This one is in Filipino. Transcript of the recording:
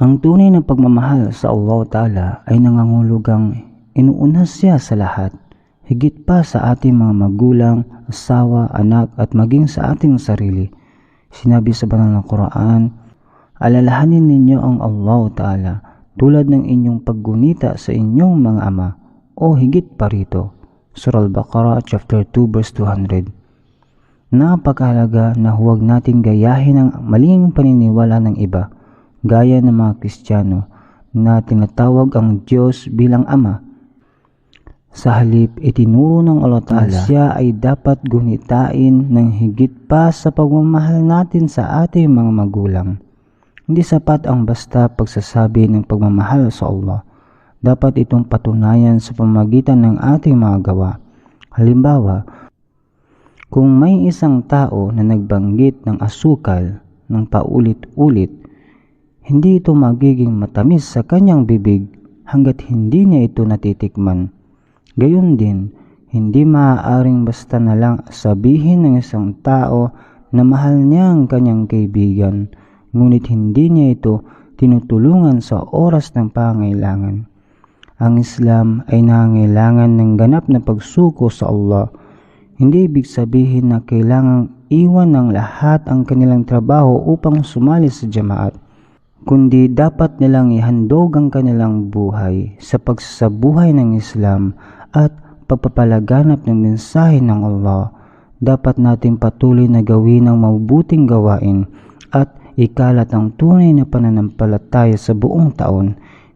Ang tunay na pagmamahal sa Allah Ta'ala ay nangangulugang inuuna siya sa lahat, higit pa sa ating mga magulang, asawa, anak at maging sa ating sarili. Sinabi sa banal na Quran, Alalahanin ninyo ang Allah Ta'ala tulad ng inyong paggunita sa inyong mga ama o higit pa rito. Surah Al-Baqarah chapter 2 verse 200. Napakahalaga na huwag nating gayahin ang maling paniniwala ng iba gaya ng mga Kristiyano na tinatawag ang Diyos bilang Ama. Sa halip, itinuro ng Allah Ta'ala siya ay dapat gunitain ng higit pa sa pagmamahal natin sa ating mga magulang. Hindi sapat ang basta pagsasabi ng pagmamahal sa Allah. Dapat itong patunayan sa pamagitan ng ating mga gawa. Halimbawa, kung may isang tao na nagbanggit ng asukal ng paulit-ulit, hindi ito magiging matamis sa kanyang bibig hanggat hindi niya ito natitikman. Gayon din, hindi maaaring basta na lang sabihin ng isang tao na mahal niya ang kanyang kaibigan, ngunit hindi niya ito tinutulungan sa oras ng pangailangan. Ang Islam ay nangangailangan ng ganap na pagsuko sa Allah. Hindi ibig sabihin na kailangang iwan ng lahat ang kanilang trabaho upang sumali sa jamaat kundi dapat nilang ihandog ang kanilang buhay sa pagsasabuhay ng Islam at pagpapalaganap ng mensahe ng Allah. Dapat nating patuloy na gawin ang mabuting gawain at ikalat ang tunay na pananampalataya sa buong taon